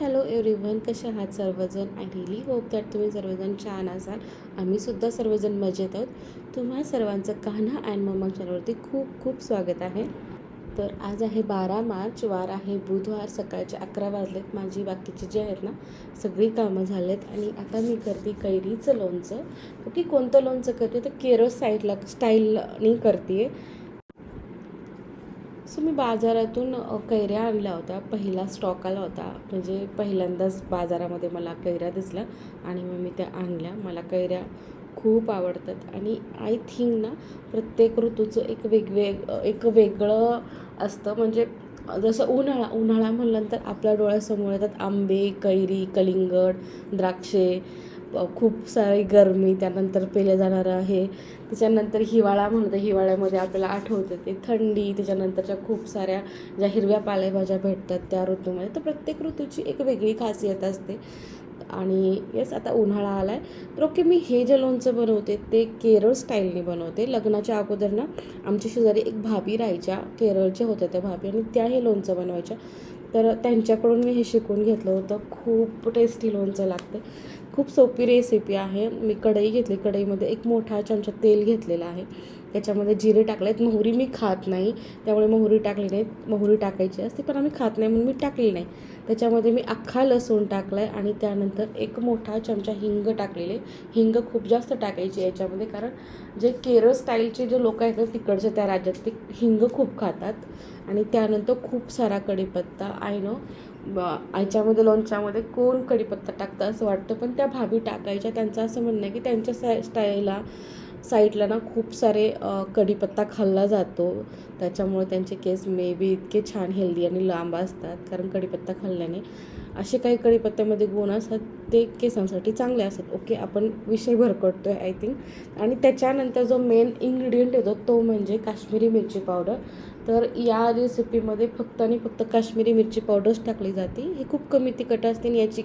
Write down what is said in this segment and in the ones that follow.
Hello everyone कसे आहात सर्वजण? आय रिली होप दॅट तुम्ही सर्वजण छान असाल. आम्हीसुद्धा सर्वजण मजेत आहोत. तुम्हा सर्वांचं कान्हा अँड मम्मा चॅनलवरती खूप खूप स्वागत आहे. तर आज आहे बारा मार्च वार आहे बुधवार सकाळचे अकरा वाजलेत. माझी बाकीची जी आहेत ना सगळी कामं झालेत आणि आता मी करते कैरीचं लोणचं. ओके कोणतं लोणचं करते? तर केरळ साईडला स्टाईलनी करते आहे सो मी बाजारातून कैऱ्या आणल्या होत्या. पहिला स्टॉक आला होता. म्हणजे पहिल्यांदाच बाजारामध्ये मला कैऱ्या दिसल्या आणि मग मी त्या आणल्या. मला कैऱ्या खूप आवडतात. आणि आय थिंक ना प्रत्येक ऋतूचं एक वेगवेग एक वेगळं असतं. म्हणजे जसं उन्हाळा उन्हाळा म्हणल्यानंतर आपल्या डोळ्यासमोर येतात आंबे कैरी कलिंगड द्राक्षे. खूप सारी गरमी त्यानंतर पेलं जाणारं आहे त्याच्यानंतर हिवाळा म्हणतो हिवाळ्यामध्ये आपल्याला आठवतं ते थंडी त्याच्यानंतरच्या खूप साऱ्या ज्या हिरव्या पालेभाज्या भेटतात त्या ऋतूमध्ये तर प्रत्येक ऋतूची एक वेगळी खासियत असते. आणि येस आता उन्हाळा आला आहे तर ओके मी हे जे लोणचं बनवते ते केरळ स्टाईलने बनवते. लग्नाच्या अगोदर ना आमच्या शेजारी एक भाभी राहायच्या केरळच्या होत्या त्या भाभी आणि त्या हे लोणचं बनवायच्या. तर त्यांच्याकडून मी हे शिकून घेतलं होतं. खूप टेस्टी लोणचं लागते. खूप सोपी रेसिपी आहे. मी कढई घेतली. कढईमध्ये एक मोठा चमचा तेल घेतलेला आहे. त्याच्यामध्ये जिरे टाकले आहेत मोहरी मी खात नाही. त्यामुळे मोहरी टाकली नाही मोहरी टाकायची असते पण आम्ही खात नाही म्हणून मी टाकली नाही. त्याच्यामध्ये मी अख्खा लसूण टाकला आहे आणि त्यानंतर एक मोठा चमचा हिंग टाकलेले. हिंग खूप जास्त टाकायची याच्यामध्ये कारण जे केरळ स्टाईलचे जे लोक आहेत तिकडच्या त्या राज्यात ते हिंग खूप खातात. आणि त्यानंतर खूप सारा कढीपत्ता आय नो याच्यामध्ये लोणच्यामध्ये कोण कढीपत्ता टाकतं असं वाटतं. पण त्या भाभी टाकायच्या. त्यांचं असं म्हणणं आहे की त्यांच्या साय स्टाईलला साईडला ना खूप सारे कढीपत्ता खाल्ला जातो. त्याच्यामुळे त्यांचे केस मे बी इतके छान हेल्दी आणि लांब असतात. कारण कढीपत्ता खाल्ल्याने असे काही कढीपत्त्यामध्ये गुण असतात ते केसांसाठी चांगले असतात. ओके आपण विषय भरकटतो आहे आय थिंक आणि त्याच्यानंतर जो मेन इन्ग्रेडियंट येतो तो म्हणजे काश्मीरी मिरची पावडर तर या रेसिपीमध्ये फक्त आणि फक्त काश्मीरी मिरची पावडरच टाकली जाते. ही खूप कमी तिखट असते आणि याची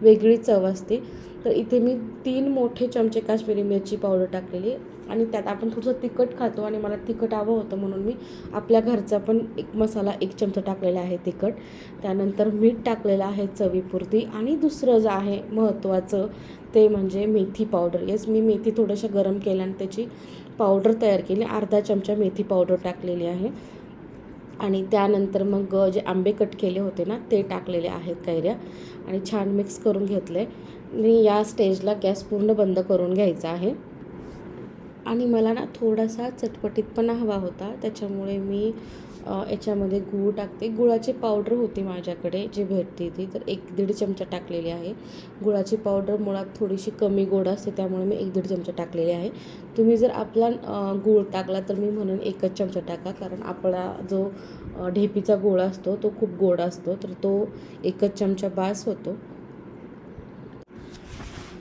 वेगळी चव असते. तर इथे मी तीन मोठे चमचे काश्मीरी मिरची पावडर टाकलेली आणि त्यात आपण थोडंसं तिखट खातो आणि मला तिखट हवं होतं म्हणून मी आपल्या घरचा पण एक मसाला एक चमचा टाकलेला आहे तिखट. त्यानंतर मीठ टाकलेलं आहे चवीपुरती आणि दुसरं जे आहे महत्त्वाचं ते म्हणजे मेथी पावडर. येस मी मेथी थोडंसं गरम केल्याने त्याची पावडर तयार केली. अर्धा चमचा मेथी पावडर टाकलेली आहे. आणि त्यानंतर मग जे आंबे कट केले होते ना ते टाकलेले आहेत कैऱ्या. आणि छान मिक्स करून घेतले. आणि या स्टेजला गॅस पूर्ण बंद करून घ्यायचा आहे. आणि मला ना थोडासा चटपटीतपणा हवा होता. त्याच्यामुळे मी याच्यामध्ये गूळ टाकते. गुळाची पावडर होती माझ्याकडे जी भेटते ती. तर एक दीड चमचा टाकलेली आहे. गुळाची पावडर मुळात थोडीशी कमी गोड असते त्यामुळे मी एक दीड चमचा टाकलेली आहे. तुम्ही जर आपला गूळ टाकला तर मी म्हणून एकच चमचा टाका. कारण आपला जो ढेपीचा गोळा असतो तो खूप गोड असतो. तर तो एकच चमचा बास होतो.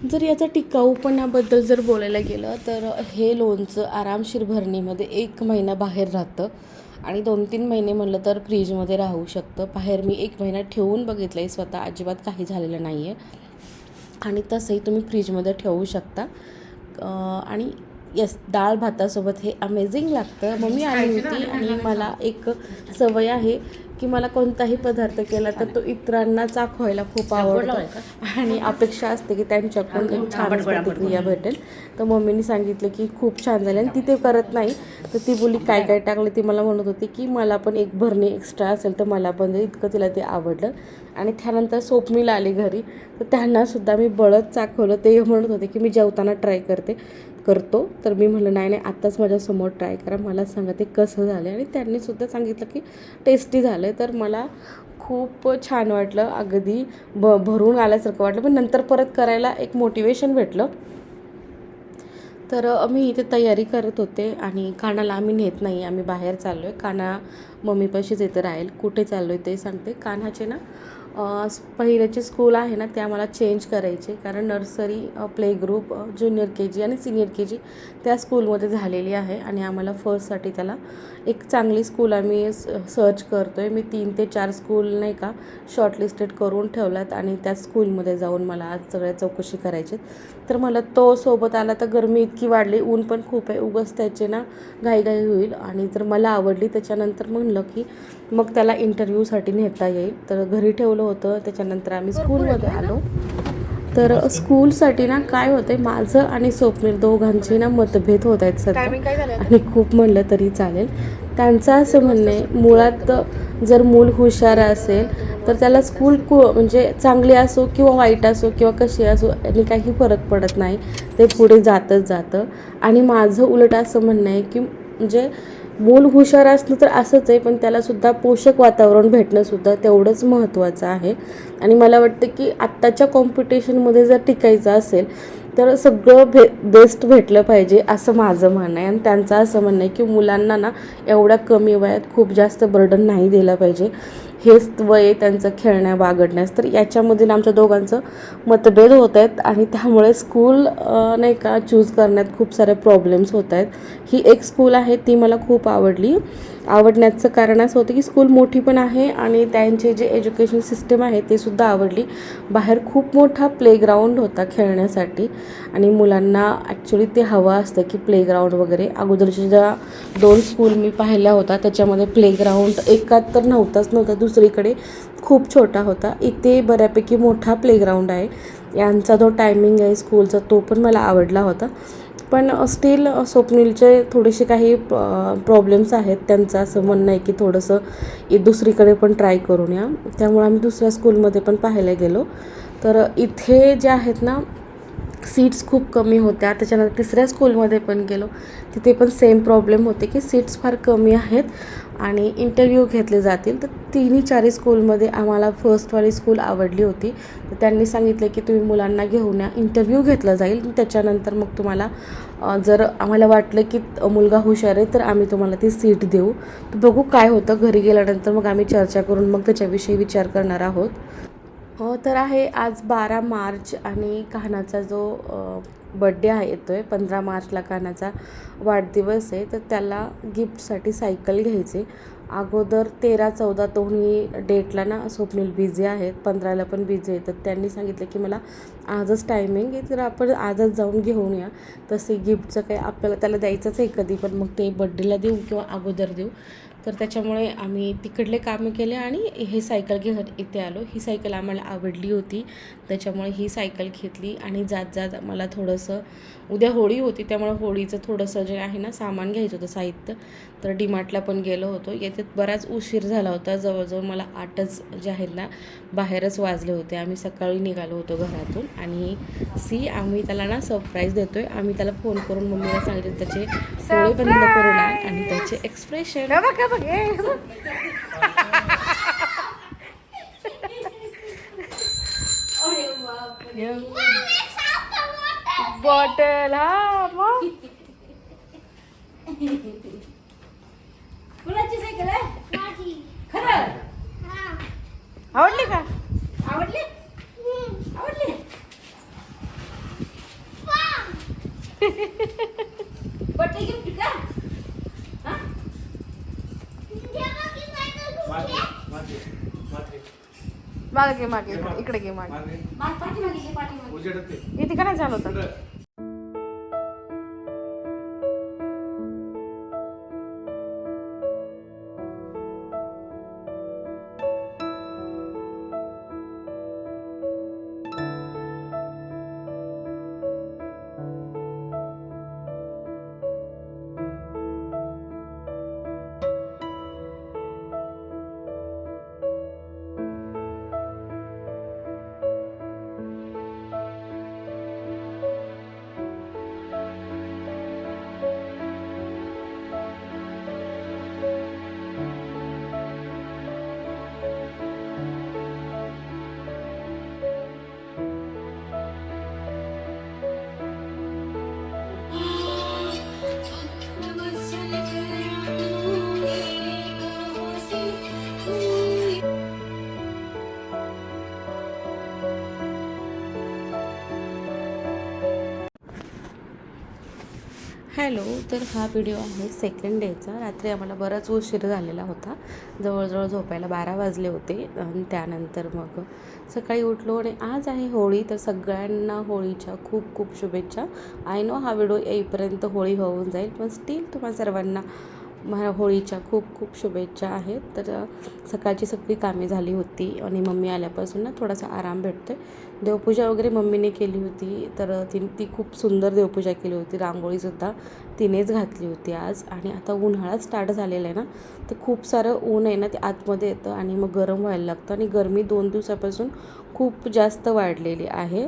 जर याचा टिकाऊपणाबद्दल जर बोलायला गेलं तर हे लोणचं आरामशीर भरणीमध्ये एक महिना बाहेर राहतं. आणि दोन तीन महिने म्हणलं तर फ्रीजमध्ये राहू शकतं. बाहेर मी एक महिना ठेवून बघितलं आहे स्वतः अजिबात काही झालेलं नाही आहे आणि तसंही तुम्ही फ्रीजमध्ये ठेवू शकता. आणि येस डाळ भातासोबत हे अमेझिंग लागतं. मम्मी आली होती आणि मला एक सवय आहे की मला कोणताही पदार्थ केला तर तो इतरांना चाखवायला खूप आवडतो. आणि अपेक्षा असते की त्यांच्याकडून एक छान प्रतिक्रिया भेटेल. तर मम्मीने सांगितलं की खूप छान झाले आणि ती ते करत नाही. तर ती बोली काय काय टाकलं? ती मला म्हणत होती की मला पण एक भरणी एक्स्ट्रा असेल तर मला पण दे. इतकं तिला ते आवडलं. आणि त्यानंतर सोपमीला आली घरी. तर त्यांनासुद्धा मी बळत चाखवलं. ते म्हणत होते की मी जेवताना ट्राय करते. करतो तर मी म्हणलं नाही नाही आत्ताच माझ्यासमोर ट्राय करा. मला सांगा ते कसं झालं आणि त्यांनी सुद्धा सांगितलं की टेस्टी झालं तर मला खूप छान वाटलं. अगदी ब भरून आल्यासारखं वाटलं. पण नंतर परत करायला एक मोटिवेशन भेटलं. तर मी इथे तयारी करत होते आणि कानाला आम्ही नेत नाही. आम्ही बाहेर चाललो आहे काना मम्मीपाशीच इथे राहील. कुठे चाललो आहे ते सांगते. कान्हाचे ना पहिल्याचे स्कूल आहे ना ते आम्हाला चेंज करायचे. कारण nursery play group junior K G आणि सिनियर के जी त्या स्कूलमध्ये झालेली आहे. आणि आम्हाला फर्स्टसाठी त्याला एक चांगली स्कूल आम्ही सर्च करतो आहे मी तीन ते चार स्कूल नाही का शॉर्टलिस्टेड करून ठेवल्यात आणि त्या स्कूलमध्ये जाऊन मला आज सगळ्या चौकशी करायची तर मला तो सोबत आला तर गरमी इतकी वाढली. ऊन पण खूप आहे. उगस त्याचे ना घाईघाई होईल. आणि जर मला आवडली त्याच्यानंतर म्हणलं की मग त्याला इंटरव्ह्यूसाठी नेता येईल. तर घरी ठेवलं होतं. त्याच्यानंतर आम्ही स्कूलमध्ये आलो. तर स्कूलसाठी ना काय होतंय माझं आणि स्वप्नील दोघांचे ना मतभेद होत आहेत सध्या. आणि खूप म्हणलं तरी चालेल. त्यांचं असं म्हणणं आहे मुळात जर मूल हुशार असेल तर त्याला स्कूल कु म्हणजे चांगली असो किंवा वाईट असो किंवा कशी असो आणि काही फरक पडत नाही. ते पुढे जातच जातं. आणि माझं उलट असं म्हणणं आहे की म्हणजे मूल हुशार असणं तर असंच आहे पण त्यालासुद्धा पोषक वातावरण भेटणंसुद्धा तेवढंच महत्त्वाचं आहे. आणि मला वाटतं की आत्ताच्या कॉम्पिटिशनमध्ये जर टिकायचं असेल तर सगळं भे बेस्ट भेटलं पाहिजे असं माझं म्हणणं आहे. आणि त्यांचं असं म्हणणं आहे की मुलांना ना एवढ्या कमी वयात खूप जास्त बर्डन नाही दिलं पाहिजे. हेच वय त्यांचं खेळण्या वागडण्यास. तर याच्यामधील आमच्या दोघांचं मतभेद होत आहेत आणि त्यामुळे स्कूल नाही का चूज करण्यात खूप सारे प्रॉब्लेम्स होत आहेत ही एक स्कूल आहे ती मला खूप आवडली. आवडण्याचं कारण असं होतं की स्कूल मोठी पण आहे आणि त्यांचे जे एज्युकेशन सिस्टम आहे ते सुद्धा आवडली. बाहेर खूप मोठा प्लेग्राऊंड होता खेळण्यासाठी आणि मुलांना ॲक्च्युली ते हवं असतं की प्लेग्राऊंड वगैरे. अगोदरच्या ज्या दोन स्कूल मी पाहिल्या होत्या त्याच्यामध्ये प्लेग्राऊंड एकात तर नव्हताच नव्हता दुसरीकडे खूप छोटा होता. इथे बऱ्यापैकी मोठा प्लेग्राऊंड आहे. यांचा जो टायमिंग आहे स्कूलचा तो पण मला आवडला होता. पण स्टील स्वप्नीलचे थोडेसे काही प्रॉब्लेम्स आहेत. त्यांचं असं म्हणणं आहे की थोडंसं दुसरीकडे पण ट्राय करून या. त्यामुळे आम्ही दुसऱ्या स्कूलमध्ये पण पाहायला गेलो. तर इथे जे आहेत ना सीट्स खूप कमी होत्या. त्याच्यानंतर तिसऱ्या स्कूलमध्ये पण गेलो. तिथे पण सेम प्रॉब्लेम होते की सीट्स फार कमी आहेत. आणि इंटरव्ह्यू घेतले जातील. तर तिन्ही चारही स्कूलमध्ये आम्हाला फर्स्टवाली स्कूल आवडली होती. तर त्यांनी सांगितलं की तुम्ही मुलांना घेऊन या. इंटरव्ह्यू घेतला जाईल. त्याच्यानंतर मग तुम्हाला जर आम्हाला वाटलं की मुलगा हुशार आहे तर आम्ही तुम्हाला ती सीट देऊ. तर बघू काय होतं. घरी गेल्यानंतर मग आम्ही चर्चा करून मग त्याच्याविषयी विचार करणार आहोत. तर आहे आज बारा मार्च आणि कान्हाचा जो बड्डे आहे येतो आहे पंधरा मार्चला कान्हाचा वाढदिवस आहे. तर त्याला गिफ्टसाठी सायकल घ्यायचे. अगोदर तेरा चौदा दोन्ही डेटला ना स्वप्नील बिझी आहेत. पंधराला पण बिझी आहेत. तर त्यांनी सांगितलं की मला आजच टायमिंग आहे तर आपण आजच जाऊन घेऊन या तसे गिफ्टचं काही आपल्याला त्याला द्यायचंच आहे कधी पण मग ते बड्डेला देऊ किंवा अगोदर देऊ. तर त्याच्यामुळे आम्ही तिकडले कामे केले आणि हे सायकल घेत इथे आलो. ही सायकल आम्हाला आवडली होती. त्याच्यामुळे ही सायकल घेतली आणि जात जात मला थोडंसं उद्या होळी होती त्यामुळे होळीचं थोडंसं जे आहे ना सामान घ्यायचं होतं साहित्य. तर डीमार्टला पण गेलो होतो. येथे बराच उशीर झाला होता. जवळजवळ मला आठच जे आहेत ना बाहेरच वाजले होते. आम्ही सकाळी निघालो होतो घरातून आणि सी आम्ही त्याला ना सरप्राईज देतोय. आम्ही त्याला फोन करून मम्मीला सांगितलं त्याचे डोळे बंद करून आणि त्याचे एक्सप्रेशन बघ हे बघ हे हे. बॉटल हा मग कुणाची सायकल आहे? माझी. खरं? हा. आवडली का? आवडली? आवडली? बर्थडे गिफ्ट का? मागे घे मागे. इकडे घे मागे. इथे का नाही झालं होतं हॅलो तर हा व्हिडिओ आहे सेकंड डेचा रात्री आम्हाला बराच उशीर झालेला होता. जवळजवळ झोपायला बारा वाजले होते. आणि त्यानंतर मग सकाळी उठलो आणि आज आहे होळी तर सगळ्यांना होळीच्या खूप खूप शुभेच्छा. आय नो हा व्हिडिओ येईपर्यंत होळी होऊन जाईल पण स्टील तुम्हा सर्वांना मला होळीच्या खूप खूप शुभेच्छा आहेत. तर सकाळची सगळी कामे झाली होती आणि मम्मी आल्यापासून ना थोडासा आराम भेटतो आहे देवपूजा वगैरे मम्मीने केली होती तर ती ती खूप सुंदर देवपूजा केली होती. रांगोळीसुद्धा तिनेच घातली होती आज. आणि आता उन्हाळा स्टार्ट झालेला आहे ना तर खूप सारं ऊन आहे ना ते आतमध्ये येतं आणि मग गरम व्हायला लागतं. आणि गरमी दोन दिवसापासून खूप जास्त वाढलेली आहे.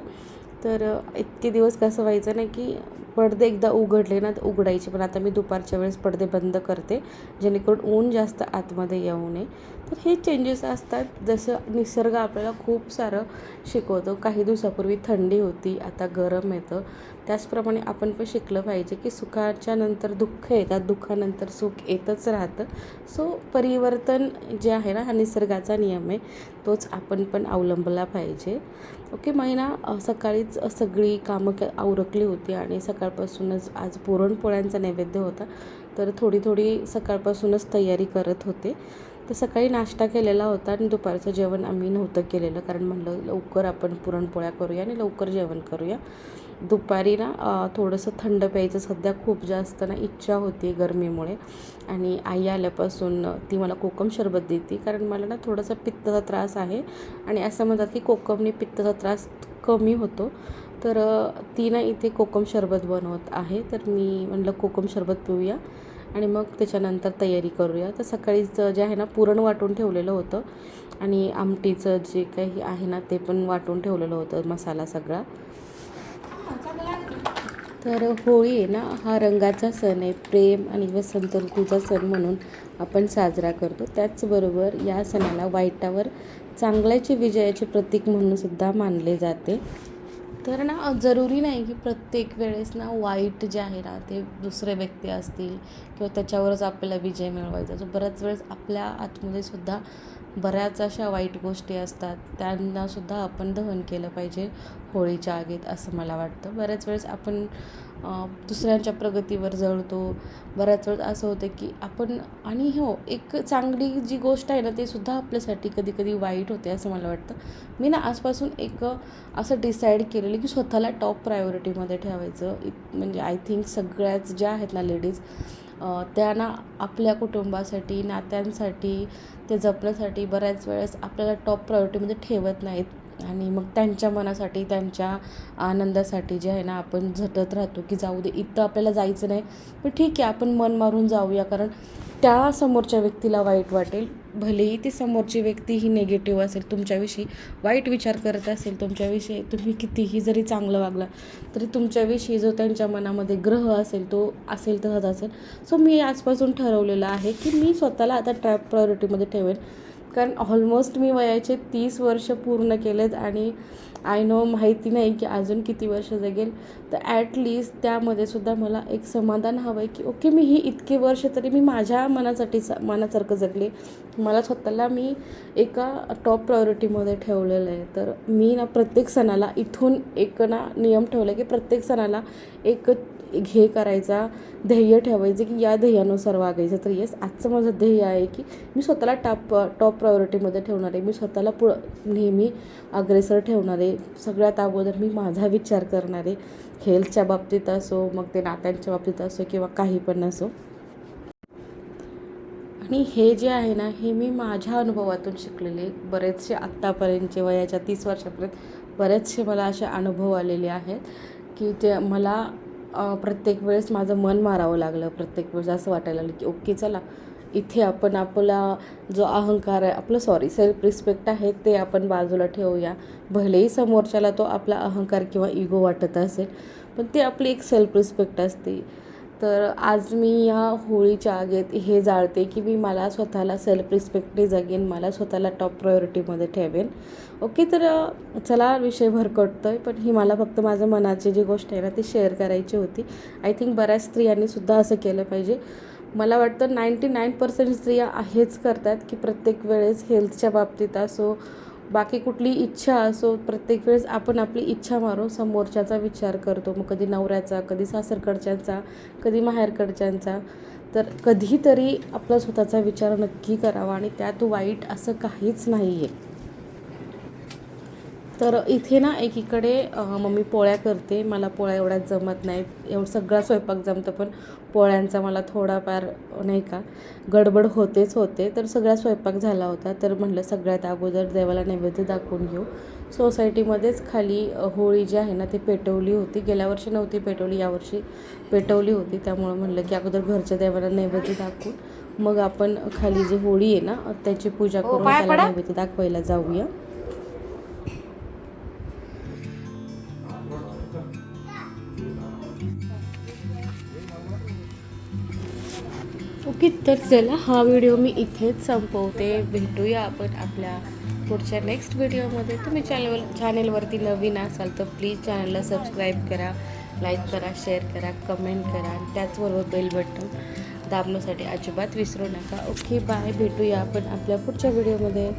तर इतके दिवस कसं व्हायचं ना की पडदे एकदा उघडले ना तर उघडायचे. पण आता मी दुपारच्या वेळेस पडदे बंद करते जेणेकरून ऊन जास्त आतमध्ये येऊ नये. तर हे चेंजेस असतात. जसं निसर्ग आपल्याला खूप सारं शिकवतो. काही दिवसापूर्वी थंडी होती आता गरम येतं त्याचप्रमाणे आपण पण शिकलं पाहिजे की सुखाच्या नंतर दुःख येतात. दुःखानंतर सुख येतच राहतं. सो परिवर्तन जे आहे ना हा निसर्गाचा नियम आहे. तोच आपण पण अवलंबला पाहिजे. ओके महिना सकाळीच सगळी कामं क आवरकली होती आणि सकाळपासूनच आज पुरणपोळ्यांचा नैवेद्य होता. तर थोडी थोडी सकाळपासूनच तयारी करत होते. तर सकाळी नाश्ता केलेला होता आणि दुपारचं जेवण आम्ही नव्हतं केलेलं कारण म्हणलं लवकर आपण पुरणपोळ्या करूया आणि लवकर जेवण करूया. दुपारी ना थोडंसं थंड प्यायचं सध्या खूप जास्त ना इच्छा होती गरमीमुळे. आणि आई आल्यापासून ती मला कोकम सरबत देते कारण मला ना थोडासा पित्ताचा त्रास आहे. आणि असं म्हणतात की कोकमने पित्ताचा त्रास कमी होतो. तर ती ना इथे कोकम सरबत बनवत आहे. तर मी म्हणलं कोकम सरबत पिऊया. आणि मग त्याच्यानंतर तयारी करूया. तर सकाळीच जे आहे ना पुरण वाटून ठेवलेलं होतं. आणि आमटीचं जे काही आहे ना ते पण वाटून ठेवलेलं होतं मसाला सगळा. तर होळी आहे ना हा रंगाचा सण आहे. प्रेम आणि वसंत ऋतूचा सण म्हणून आपण साजरा करतो. त्याचबरोबर या सणाला वाईटावर चांगल्याचे विजयाचे प्रतीक म्हणून सुद्धा मानले जाते. तर ना जरुरी नाही की प्रत्येक वेळेस ना वाईट जे आहे ना ते दुसरे व्यक्ती असतील किंवा त्याच्यावरच आपल्याला विजय मिळवायचा. जो बऱ्याच वेळेस आपल्या आतमध्ये सुद्धा बऱ्याच अशा वाईट गोष्टी असतात. त्यांनासुद्धा आपण दहन केलं पाहिजे होळीच्या आगीत असं मला वाटतं. बऱ्याच वेळेस आपण दुसऱ्यांच्या प्रगतीवर जळतो. बऱ्याच वेळेस असं होतं की आपण आणि हो एक चांगली जी गोष्ट आहे ना ते सुद्धा आपल्यासाठी कधी कधी वाईट होते असं मला वाटतं. मी ना आजपासून एक असं डिसाईड केलेलं की स्वतःला टॉप प्रायोरिटीमध्ये ठेवायचं. इत- म्हणजे आय थिंक सगळ्याच ज्या आहेत ना लेडीज त्यांना आपल्या कुटुंबासाठी नात्यांसाठी ते जपण्यासाठी बऱ्याच वेळेस आपल्याला टॉप प्रायोरिटीमध्ये ठेवत नाहीत. आणि मग त्यांच्या मनासाठी त्यांच्या आनंदासाठी जे आहे ना आपण झटत राहतो की जाऊ दे इथं आपल्याला जायचं नाही. पण ठीक आहे आपण मन मारून जाऊया. कारण त्या समोरच्या व्यक्तीला वाईट वाटेल. भलेही ती समोरची व्यक्ती ही निगेटिव्ह असेल तुमच्याविषयी वाईट विचार करत असेल तुमच्याविषयी तुम्ही कितीही जरी चांगलं वागला तरी तुमच्याविषयी जो त्यांच्या मनामध्ये ग्रह असेल तो असेल तसंच असेल सो मी आजपासून ठरवलेलं आहे की मी स्वतःला आता ट्रॅप प्रायोरिटीमध्ये ठेवेन. कारण ऑलमोस्ट मी वयाचे तीस वर्ष पूर्ण केलेत आणि आय नो माहिती नाही की अजून किती वर्ष जगेल. तर ॲटलिस्ट त्यामध्ये सुद्धा मला एक समाधान हवं आहे की ओके मी ही इतके वर्ष तरी मी माझ्या मनासाठी स मनासारखं जगले. मला स्वतःला मी एका टॉप प्रायोरिटीमध्ये ठेवलेलं आहे. तर मी ना प्रत्येक सणाला इथून एक ना नियम ठेवला की प्रत्येक सणाला एक हे करायचा ध्येय ठेवायचं की या ध्येयानुसार वागायचं. तर येस आजचं माझं ध्येय आहे की मी स्वतःला टॉप टॉप प्रायोरिटीमध्ये ठेवणार आहे. मी स्वतःला पुढं नेहमी अग्रेसर ठेवणार आहे. सगळ्यात अगोदर मी माझा विचार करणार आहे. हेल्थच्या बाबतीत असो मग ते नात्यांच्या बाबतीत असो किंवा काही पण असो. आणि हे जे आहे ना हे मी माझ्या अनुभवातून शिकलेले बरेचसे आत्तापर्यंतचे वयाच्या तीस वर्षापर्यंत बरेचसे मला असे अनुभव आलेले आहेत की ते मला प्रत्येक वेळेस माझं मन मारावं लागलं. प्रत्येक वेळेस असं वाटायला लागलं की ओके चला. इथे आपण आपला जो अहंकार आहे आपलं सॉरी सेल्फ रिस्पेक्ट आहे ते आपण बाजूला ठेवूया. भलेही समोरच्याला तो आपला अहंकार किंवा इगो वाटत असेल पण ते आपली एक सेल्फ रिस्पेक्ट असते. तर आज मी या होळीच्या आगेत हे जाळते की मी मला स्वतःला सेल्फ रिस्पेक्टने जगेन मला स्वतःला टॉप प्रायोरिटीमध्ये ठेवेन. ओके तर चला विषय भरकटतो आहे पण ही मला फक्त माझं मनाची जी गोष्ट आहे ना ती शेअर करायची होती. आय थिंक बऱ्याच स्त्रियांनी सुद्धा असं केलं पाहिजे. मला वाटतं नाईंटी नाईन पर्सेंट स्त्रिया हेच करतात की प्रत्येक वेळेस हेल्थच्या बाबतीत असो बाकी कुठली इच्छा असो प्रत्येक वेळेस आपण आपली इच्छा मारून समोरच्याचा विचार करतो. मग कधी नवऱ्याचा कधी सासरकडच्यांचा कधी माहेरकडच्यांचा. तर कधीतरी आपला स्वतःचा विचार नक्की करावा आणि त्यात वाईट असं काहीच नाही आहे तर इथे ना एकीकडे मम्मी पोळ्या करते. मला पोळ्या एवढ्यात जमत नाहीत. एवढं सगळा स्वयंपाक जमतं पण पोळ्यांचा मला थोडाफार नाही का? गडबड होतेच होते. तर सगळा स्वयंपाक झाला होता. तर म्हटलं सगळ्यात अगोदर देवाला नैवेद्य दाखवून घेऊ. सोसायटीमध्येच खाली होळी जी आहे ना ती पेटवली होती. गेल्या वर्षी नव्हती पेटवली. यावर्षी पेटवली होती. त्यामुळं म्हणलं की अगोदर घरच्या देवाला नैवेद्य दाखवून मग आपण खाली जी होळी आहे ना त्याची पूजा करून त्याला. नैवेद्य दाखवायला जाऊया. ओके तर चला हा व्हिडिओ मी इथेच संपवते. भेटूया आपण आपल्या पुढच्या नेक्स्ट व्हिडिओमध्ये तुम्ही चॅनल चॅनेलवरती नवीन असाल तर प्लीज चॅनलला सबस्क्राईब करा लाईक करा शेअर करा कमेंट करा. आणि त्याचबरोबर बेल बटन दाबण्यासाठी अजिबात विसरू नका. ओके बाय भेटूया आपण आपल्या पुढच्या व्हिडिओमध्ये